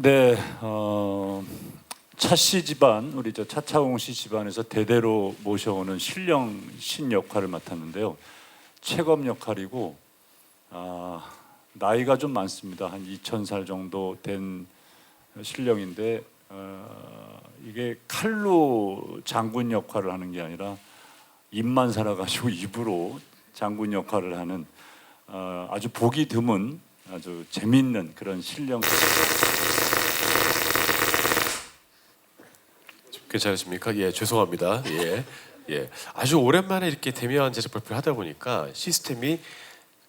네, 어, 차씨 집안 우리 저 차차홍 씨 집안에서 대대로 모셔오는 신령 신 역할을 맡았는데요. 최검 역할이고 아, 나이가 좀 많습니다. 한 2,000살 정도 된 신령인데 어, 이게 칼로 장군 역할을 하는 게 아니라 입만 살아가지고 입으로 장군 역할을 하는 어, 아주 보기 드문 아주 재밌는 그런 신령. 괜찮으십니까? 예, 죄송합니다. 예, 예, 아주 오랜만에 이렇게 대면 제작 발표를 하다 보니까 시스템이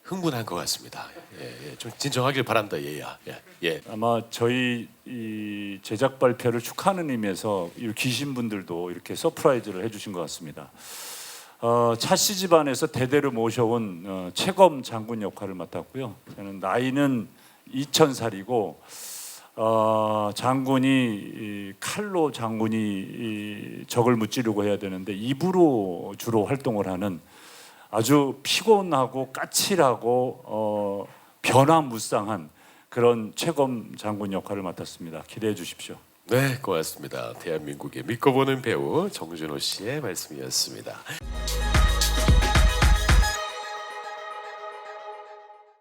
흥분한 것 같습니다. 예, 예, 좀 진정하길 바란다, 얘야. 예, 예. 아마 저희 이 제작 발표를 축하하는 의미에서 이 귀신 분들도 이렇게 서프라이즈를 해주신 것 같습니다. 어, 차씨 집안에서 대대로 모셔온 어, 최검 장군 역할을 맡았고요. 저는 나이는 2,000살이고 어, 장군이 이 칼로 장군이 이 적을 무찌르고 해야 되는데 입으로 주로 활동을 하는 아주 피곤하고 까칠하고 어, 변화무쌍한 그런 최검 장군 역할을 맡았습니다. 기대해 주십시오. 네, 고맙습니다. 대한민국의 믿고 보는 배우 정준호 씨의 말씀이었습니다.